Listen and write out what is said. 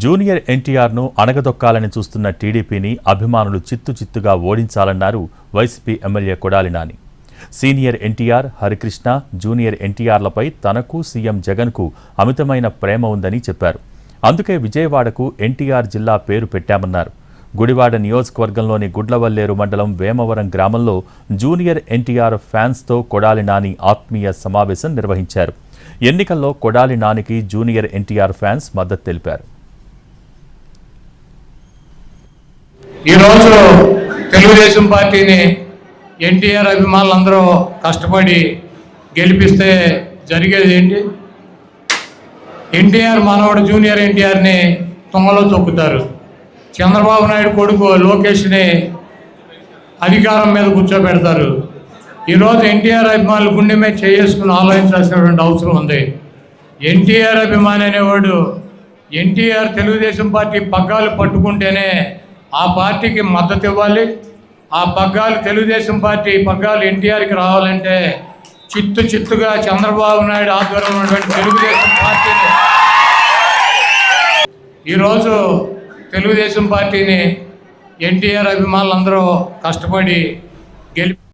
Junior ఎన్టీఆర్ను అణగదొక్కాలని చూస్తున్న టీడీపీని అభిమానులు చిత్తు చిత్తుగా ఓడించాలన్నారు YCP MLA Kodali Nani. Senior NTR Harikrishna junior ఎన్టీఆర్లపై తనకు సీఎం జగన్కు అమితమైన ప్రేమ ఉందని చెప్పారు. అందుకే విజయవాడకు ఎన్టీఆర్ జిల్లా పేరు పెట్టామన్నారు. గుడివాడ నియోజకవర్గంలోని గుడ్లవల్లేరు మండలం వేమవరం గ్రామంలో జూనియర్ ఎన్టీఆర్ ఫ్యాన్స్తో కొడాలి నాని ఆత్మీయ సమావేశం నిర్వహించారు. ఎన్నికల్లో కొడాలి నానికి జూనియర్ ఎన్టీఆర్ ఫ్యాన్స్ మద్దతు తెలిపారు. ఈరోజు తెలుగుదేశం పార్టీని ఎన్టీఆర్ అభిమానులందరూ కష్టపడి గెలిపిస్తే జరిగేది ఏంటి? ఎన్టీఆర్ మనవడు జూనియర్ ఎన్టీఆర్ని తుంగలో తొక్కుతారు. చంద్రబాబు నాయుడు కొడుకు లోకేష్ని అధికారం మీద కూర్చోబెడతారు. ఈరోజు ఎన్టీఆర్ అభిమానులు గుండె మీద చేసుకుని ఆలోచించాల్సినటువంటి అవసరం ఉంది. ఎన్టీఆర్ అభిమాని అనేవాడు ఎన్టీఆర్ తెలుగుదేశం పార్టీ పగ్గాలు పట్టుకుంటేనే ఆ పార్టీకి మద్దతు ఇవ్వాలి. ఆ పగ్గాలు తెలుగుదేశం పార్టీ పగ్గాలు ఎన్టీఆర్కి రావాలంటే చిత్తు చిత్తుగా చంద్రబాబు నాయుడు ఆధ్వర్యంలో ఉన్నటువంటి తెలుగుదేశం పార్టీని ఈరోజు తెలుగుదేశం పార్టీని ఎన్టీఆర్ అభిమానులందరూ కష్టపడి గెలిపి